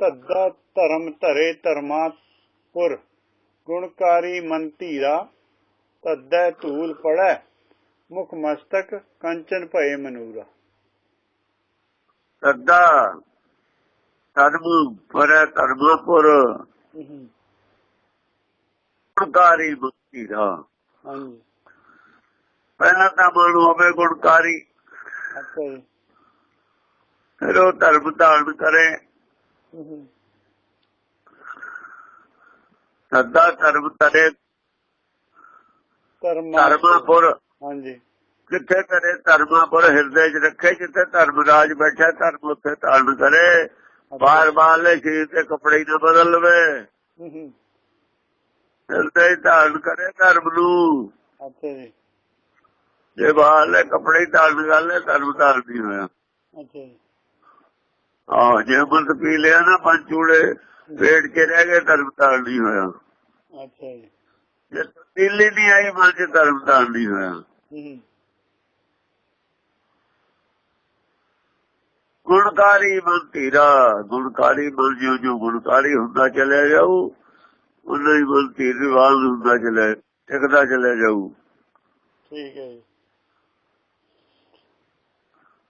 ਧੱਦਾ ਧਰਮ ਧਰੇ ਧਰਮਾਪੁਰ ਗੁਣਕਾਰੀ ਮਨ ਧੀਰਾ ਧੱਦਾ ਧੂਲ ਪੜੈ ਮੁਖ ਮਸਤਕ ਕੰਚਨ ਭਏ ਮਨੂਰਾ। ਸੱਦਾ ਧਰਮ ਪਰ ਧਰਮਪੁਰ ਗੁਣਕਾਰੀ ਦਾ ਹਾਂਜੀ। ਪਹਿਲਾਂ ਤਾਂ ਮਨ ਹੋਵੇ ਗੁਣਕਾਰੀ। ਅੱਛਾ ਜੀ। ਫਿਰ ਉਹ ਧਰਮ ਧਾਰਨ ਕਰੇ। ਸੱਦਾ ਧਰਮ ਤਰੇ ਧਰਮਾ ਧਰਮਪੁਰ ਹਾਂਜੀ। ਕਿੱਥੇ ਕਰੇ ਧਰਮਪੁਰ ਹਿਰਦੇ 'ਚ ਰੱਖੇ। ਜਿੱਥੇ ਧਰਮਰਾਜ ਬੈਠਾ ਧਰਮ ਉੱਥੇ ਧਾਰਨ ਕਰੇ। ਬਾਰ ਬਾਰ ਲੈ ਸ਼ਰੀਰ ਤੇ ਕੱਪੜੇ ਨਾ ਬਦਲ ਲਵੇ। ਹਿਰਦੇ ਧਾਰਨ ਕਰੇ ਧਰਮ ਨੂੰ। ਅੱਛਾ ਜੀ। ਜੇ ਬਾਹਰ ਲੈ ਕੱਪੜੇ ਧਾਰਨ ਕਰ ਲੈ ਧਰਮ ਧਾਰਨ ਨਹੀਂ ਹੋਇਆ। ਅੱਛਾ ਜੀ। ਆਹ ਜੇ ਅੰਮ੍ਰਿਤ ਪੀ ਲਿਆ ਨਾ ਪੰਜ ਚੂੜੇ ਪੇਟ 'ਚ ਰਹਿ ਗਏ ਧਰਮ ਧਾਰਨ ਨਹੀਂ ਹੋਇਆ। ਅੱਛਾ ਜੀ। ਜੇ ਨਹੀਂ ਆਈ ਮਨ 'ਚ ਧਰਮ ਧਾਰਨ ਨਹੀਂ ਹੋਇਆ। ਗੁਣਕਾਰੀ ਮਨ ਧੀਰਾ ਗੁਣਕਾਰੀ ਮਨ ਜਿਉਂ ਜਿਉਂ ਗੁਣਕਾਰੀ ਹੁੰਦਾ ਚਲਿਆ ਜਾਊ ਉਹਨਾਂ ਹੀ ਮਨ ਧੀਰਵਾਨ ਹੁੰਦਾ ਚਲੇ ਟਿਕਦਾ ਚਲਿਆ ਜਾਊ। ਠੀਕ ਹੈ ਜੀ।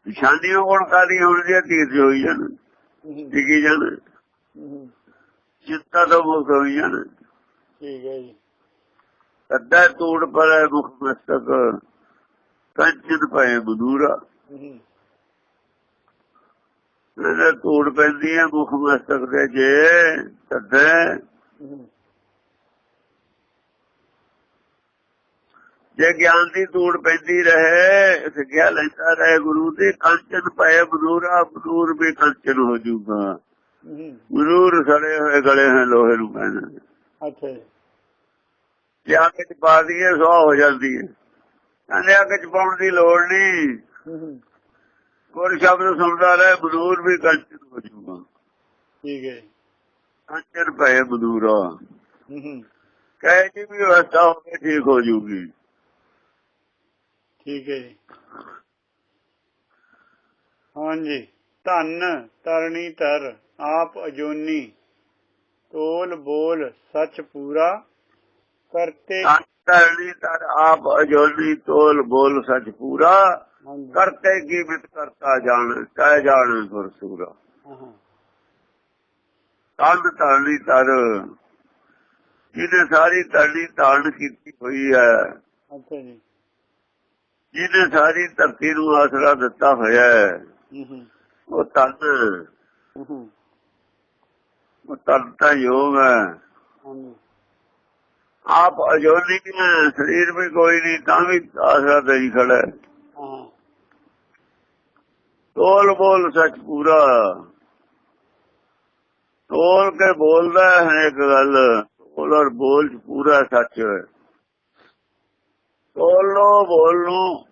ਨਿਸ਼ਾਨੀ ਉਹ ਗੁਣਕਾਰੀ ਹੋਣੀ ਹੈ ਧੀਰ ਹੋਈ ਜਾਣ ਟਿਕੀ ਜਾਣ। ਚਿੰਤਾ ਤੋਂ ਮੁਕਤ ਹੋਈ ਜਾਣ। ਠੀਕ ਹੈ ਜੀ। ਅੱਧਾ ਤੂੜ ਪਰ ਮੁਖ ਮਸਤਕ ਕੰਚਨ ਪਏ ਬਦੂਰਾ ਇਹਦਾ ਤੂੜ ਪੈਂਦੀ ਹੈ ਮੁਖ ਮਸਤਕ ਦੇ ਜੇ ਤਦੇ। ਜੇ ਗਿਆਨ ਦੀ ਧੂੜ ਪੈਂਦੀ ਰਹੇ ਸਿੱਖਿਆ ਲੈਂਦਾ ਰਹੇ ਗੁਰੂ ਦੀ ਕੰਚਨ ਪਏ ਬਦੂਰਾ ਬਦੂਰ ਵੀ ਕੰਚਨ ਹੋ ਜਾਊਗਾ ਹਮ, ਬਦੂਰ ਸੜੇ ਹੋਏ ਗਲੇ ਹੋਏ ਲੋਹੇ ਨੂੰ ਕਹਿੰਦੇ ਅੱਛਾ ਜੀ। ਅੱਗ ਚ ਪਾ ਦਈਏ ਸੋ ਹੋ ਜਾਂਦੀ ਹੈ। ਕਹਿੰਦੇ ਅੱਗ ਚ ਪਾਉਣ ਦੀ ਲੋੜ ਨਹੀਂ। ਕੋਈ ਸ਼ਬਦ ਸੁਣਦਾ ਰਹੇ ਬਦੂਰ ਵੀ ਕੰਚਨ ਹੋ ਜਾਊਗਾ ਠੀਕ ਹੈ ਕੰਚਨ ਪਏ ਬਦੂਰਾ ਹਮ, ਕਹੇ ਜੀ ਵੀ ਅਵਸਥਾ ਹੋ ਕੇ ਠੀਕ ਹੋ ਜਾਊਗੀ ਠੀਕ ਹੈ ਜੀ। ਹਾਂਜੀ। ਧੰਨ ਤਰਣੀ ਤਰ ਆਪ ਅਜੋਨੀ ਤੋਲ ਬੋਲ ਸੱਚ ਪੂਰਾ ਕਰਤੇ ਕਰਨੀ ਤਰ ਆਪ ਅਜੋਲੀ ਤੋਲ ਬੋਲ ਸੱਚ ਪੂਰਾ ਕਰਤੇ ਕੀ ਮਿਤ ਕਰਤਾ ਜਾਣ ਕਹਿ ਜਾਣ ਗੁਰਸੂਰਾ। ਹਾਂ। ਕੰਨ ਧਰਨੀ ਤਰ। ਜਿਹਨੇ ਸਾਰੀ ਧਰਨੀ ਧਾਰਨ ਕੀਤੀ ਹੋਈ ਹੈ। ਅੱਛਾ ਜੀ। ਜਿਹਨੇ ਸਾਰੀ ਧਰਤੀ ਨੂੰ ਆਸਰਾ ਦਿੱਤਾ ਹੋਇਆ ਹੈ ਉਹ ਤਨ। ਉਹ ਤਨ ਤਾਂ ਯੋਗ ਹੈ। ਆਪ ਅਜੋਲੀ ਹੈ ਸਰੀਰ ਵੀ ਕੋਈ ਨਹੀਂ ਤਾਂ ਵੀ ਆਸਰਾ ਦੇਈ ਖੜਾ ਹੈ। ਹਾਂ। ਤੋਲ ਬੋਲ ਸੱਚ ਪੂਰਾ। ਤੋਲ ਕੇ ਬੋਲਦਾ ਹੈ ਇੱਕ ਗੱਲ। ਤੋਲ ਔਰ ਬੋਲ ਪੂਰਾ ਸੱਚ ਹੈ। ਤੋਲ ਲੋ ਬੋਲ ਨੂੰ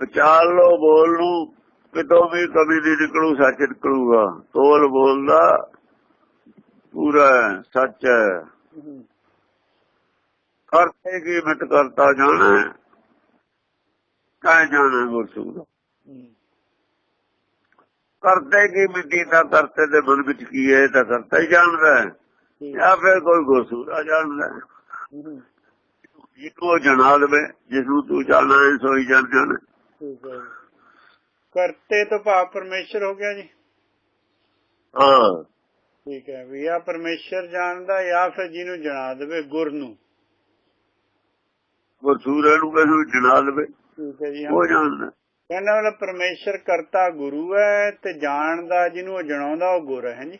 ਵਿਚਾਰ ਲੋ ਬੋਲ ਨੂੰ ਕਿਤੋਂ ਵੀ ਕਮੀ ਨਹੀਂ ਨਿਕਲੂ ਸੱਚ ਨਿਕਲੂਗਾ। ਤੋਲ ਬੋਲਦਾ ਪੂਰਾ ਸੱਚ ਹੈ। ਕਰਤੇ ਕੀ ਮਿਟ ਕਰਤਾ ਜਾਣਾ ਕਹਿ ਜਾਣਾ ਗੁਰਸੂਰ ਹਮ, ਕਰਤੇ ਕੀ ਮਿੱਟੀ ਦਾ ਕਰਤੇ ਦੇ ਮਨ ਵਿੱਚ ਕੀ ਹੈ ਇਹ ਤਾਂ ਕਰਤਾ ਹੀ ਜਾਣਦਾ ਹੈ। ਜਾਂ ਫਿਰ ਕੋਈ ਗੁਰਸੂਰਾ ਜਾਣਦਾ ਹੈ। ਉਹ ਜਣਾ ਦੇਵੇ ਜਿਸ ਨੂੰ ਤੂੰ ਜਾਣਦਾ ਹੈ ਸੋਈ ਜਾਣ ਜਾਣ ਠੀਕ ਹੈ ਜੀ। ਕਰਤੇ ਤੋਂ ਭਾਵ ਪਰਮੇਸ਼ਰ ਹੋ ਗਿਆ ਜੀ? ਹਾਂ। ਠੀਕ ਹੈ ਵੀ ਆ ਪਰਮੇਸ਼ਰ ਜਾਣਦਾ ਜਾਂ ਫਿਰ ਜਿਹਨੂੰ ਜਣਾ ਦੇਵੇ ਗੁਰ ਨੂੰ। ਗੁਰਸੂਰੇ ਨੂੰ ਕਿਸੇ ਜਣਾ ਦੇਵੇ। ਠੀਕ ਹੈ ਜੀ। ਉਹ ਜਾਣਦਾ। ਕਹਿੰਦਾ ਵਾਲਾ ਪਰਮੇਸ਼ਰ ਕਰਤਾ ਗੁਰੂ ਹੈ ਤੇ ਜਾਣਦਾ ਜਿਹਨੂੰ ਉਹ ਜਣਾਉਂਦਾ ਉਹ ਗੁਰ ਹੈ ਜੀ?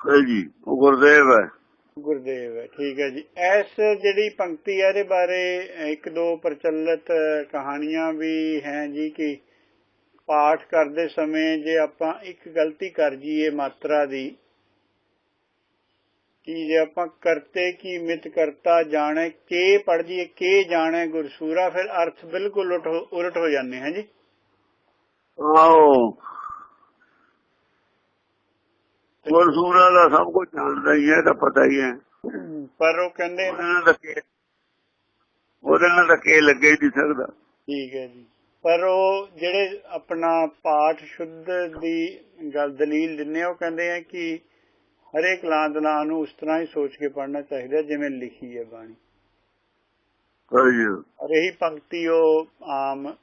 ਹਾਂਜੀ ਉਹ ਗੁਰਦੇਵ ਹੈ। ਗੁਰਦੇਵ ਹੈ, ਠੀਕ ਹੈ ਜੀ। ਐਸ ਜਿਹੜੀ ਪੰਕਤੀ ਹੈ, ਇਹਦੇ ਬਾਰੇ ਇੱਕ ਦੋ ਪ੍ਰਚਲਿਤ ਕਹਾਣੀਆਂ ਵੀ ਹੈ ਜੀ ਕਿ ਪਾਠ ਕਰਦੇ ਸਮੇਂ ਜੇ ਆਪਾਂ ਇੱਕ ਗਲਤੀ ਕਰ ਜੀਏ ਮਾਤਰਾ ਦੀ, ਕਿ ਜੇ ਆਪਾਂ ਕਰਤੇ ਕੀ ਮਿਤ ਕਰਤਾ ਜਾਣੇ, ਕੇ ਪੜ ਜੀਏ ਕੇ ਜਾਣੇ ਗੁਰਸੂਰਾ, ਫਿਰ ਅਰਥ ਬਿਲਕੁਲ ਉਲਟ ਹੋ- ਉਲਟ ਹੋ ਜਾਂਦੇ ਹੈ ਜੀ। ਆਓ। ਗੁਰਸੂਰਾ ਦਾ ਸਭ ਕੁਝ ਜਾਣਦਾ ਹੀ ਹੈ ਤਾਂ ਪਤਾ ਹੀ ਹੈ। ਪਰ ਉਹ ਕਹਿੰਦੇ ਤਾਂ ਕੇ ਉਹਦੇ ਨਾਲ ਤਾਂ ਕੇ ਲੱਗੇ ਨਹੀਂ ਸਕਦਾ। ਠੀਕ ਹੈ ਜੀ। ਪਰ ਉਹ ਜਿਹੜੇ ਆਪਣਾ ਪਾਠ ਸ਼ੁੱਧ ਦੀ ਗੱਲ ਦਲੀਲ ਦਿੰਨੇ ਆ, ਉਹ ਕਹਿੰਦੇ ਆ ਕਿ ਹਰੇਕ ਲਾਂਦਲਾ ਨੂੰ ਉਸ ਤਰ੍ਹਾਂ ਹੀ ਸੋਚ ਕੇ ਪੜ੍ਹਨਾ ਚਾਹੀਦਾ ਜਿਵੇਂ ਲਿਖੀ ਹੈ ਬਾਣੀ। ਔਰ ਇਹੀ ਪੰਕਤੀ ਉਹ ਆਮ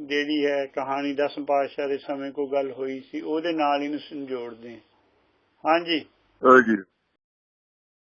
ਜਿਹੜੀ ਹੈ ਕਹਾਣੀ ਦਸ ਪਾਤਸ਼ਾਹ ਦੇ ਸਮੇਂ ਕੋ ਗੱਲ ਹੋਈ ਸੀ ਉਹਦੇ ਨਾਲ ਹੀ ਨੂੰ ਸੰਜੋੜਦੇ ਹਾਂ। ਹਾਂਜੀ। ਹਾਂਜੀ